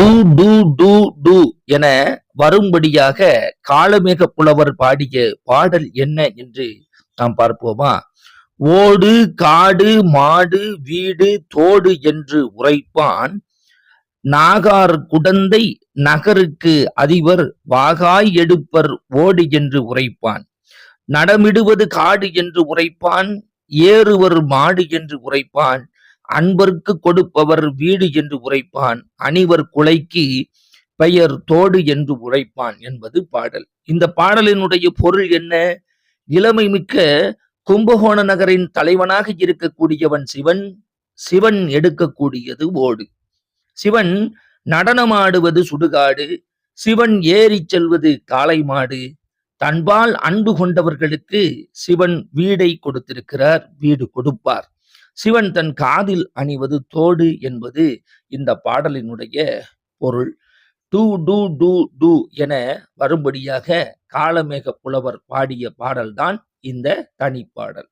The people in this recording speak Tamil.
டு டூ டூ டூ என வரும்படியாக காலமேக புலவர் பாடிய பாடல் என்ன என்று நாம் பார்ப்போமா? ஓடு காடு மாடு வீடு தோடு என்று உரைப்பான். நாகார் குடந்தை நகருக்கு அதிபர் வாகாய் எடுப்பர் ஓடு என்று உரைப்பான். நடமிடுவது காடு என்று உரைப்பான் ஏறுவர் மாடு என்று உரைப்பான். அன்பர்க்கு கொடுப்பவர் வீடு என்று உரைப்பான். அணிவர் குலைக்கு பெயர் தோடு என்று உரைப்பான் என்பது பாடல். இந்த பாடலினுடைய பொருள் என்ன? இளமை மிக்க கும்பகோண நகரின் தலைவனாக இருக்கக்கூடியவன் சிவன் சிவன் எடுக்கக்கூடியது ஓடு. சிவன் நடனமாடுவது சுடுகாடு சிவன் ஏறிச் செல்வது காளை மாடு தன்பால் அன்பு கொண்டவர்களுக்கு சிவன் வீடை கொடுத்திருக்கிறார் வீடு கொடுப்பார். சிவன் தன் காதில் அணிவது தோடு என்பது இந்த பாடலினுடைய பொருள். டூ டூ டூ டூ என வரும்படியாக காளமேக புலவர் பாடிய பாடல்தான் இந்த தனிப்பாடல்.